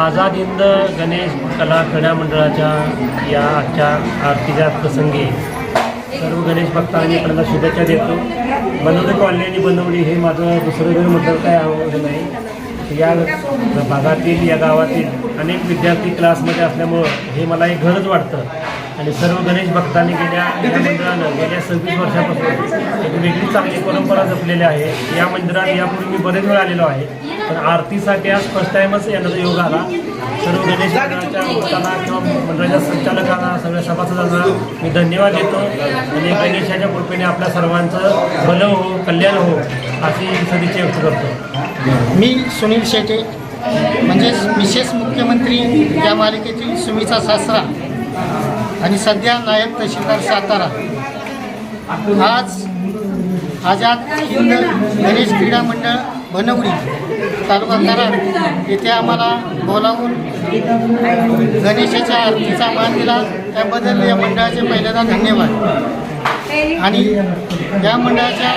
आझाद हिंद गणेश कला क्रीडा मंडळाच्या या आजच्या आरतीच्या प्रसंगी सर्व गणेश भक्तांनी आपल्याला शुभेच्छा देतो. बनवली कॉलनी आणि बनवली हे माझं दुसरं घर म्हटलं काय आवडलं नाही. या भागातील या गावातील अनेक विद्यार्थी क्लासमध्ये असल्यामुळं हे मला एक घरच वाटतं. आणि सर्व गणेश भक्तांनी गेल्या या मंदिरानं गेल्या सव्वीस वर्षापासून एक वेगळी चांगली परंपरा जपलेली आहे. या मंदिरात यापूर्वी मी बरेच वेळ आलेलो आहे. पण आरतीसाठी आज फर्स्ट टाईमच येण्याचा योग आला. सर्व गणेश मंडळाच्या किंवा मंडळाच्या संचालकांना सगळ्या सभासदांना मी धन्यवाद देतो. आणि गणेशाच्या कृपेने आपल्या सर्वांचं भलं हो कल्याण हो अशी सदिच्छा व्यक्त करतो. मी सुनील शेटे म्हणजेच विशेष मुख्यमंत्री या मालिकेतील सुमीचा सासरा आणि सध्या नायब तहसीलदार सातारा. आज आझाद हिंद गणेश क्रीडा मंडळ बनवली तालुका कराड इथे आम्हाला बोलावून गणेशाच्या आरतीचा मान दिला. त्याबद्दल या मंडळाचे पहिल्यांदा धन्यवाद. आणि या मंडळाच्या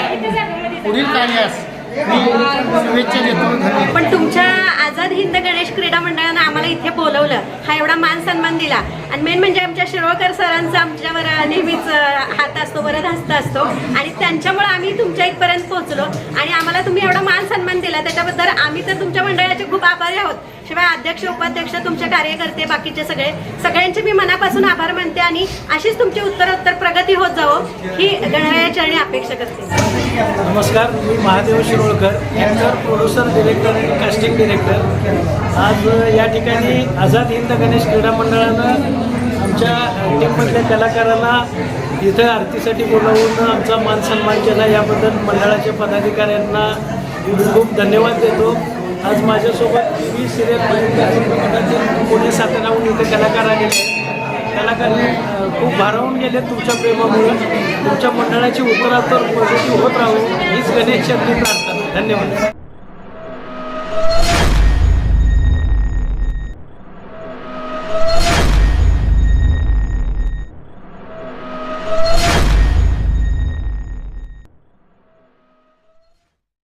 पुढील कार्यास मी शुभेच्छा देतो. धन्यवाद पण तुमच्या आझाद हिंद गणेश क्रीडा मंडळानं आम्हाला इथे बोलवलं हा एवढा मान दिला. आणि मेन म्हणजे आमच्या शिरोळकर सरांचा आमच्यावर नेहमीच हात असतो बरं हस्त असतो. आणि त्यांच्यामुळे आम्ही तुमच्या इथपर्यंत पोहोचलो. आणि आम्हाला तुम्ही एवढा मान सन्मान दिला. त्याच्याबद्दल आम्ही तर तुमच्या मंडळाचे खूप आभारी आहोत. शिवाय अध्यक्ष उपाध्यक्ष तुमचे कार्यकर्ते बाकीचे सगळे. सगळ्यांचे मी मनापासून आभार मानते आणि अशीच तुमची उत्तरोत्तर प्रगती होत जावो ही गणरायाच्या चरणी अपेक्षा करते. नमस्कार मी Mahadev Shirolkar actor producer director आणि कास्टिंग डिरेक्टर आज या ठिकाणी आझाद हिंद गणेश क्रीडा मंडळानं आमच्या टीममधल्या कलाकारांना इथं आरतीसाठी बोलावून आमचा मान सन्मान केला. याबद्दल मंडळाच्या पदाधिकाऱ्यांना खूप धन्यवाद देतो. आज माझ्यासोबत मी सिरियल चित्रपटातील पुणे साताराहून इथे कलाकार आलेले कलाकार खूप भारावून गेले तुमच्या प्रेमामुळे. तुमच्या मंडळाची उत्तरात्तर पॉझिटिव्ह होत राहू हीच गणेश प्रार्थना. धन्यवाद.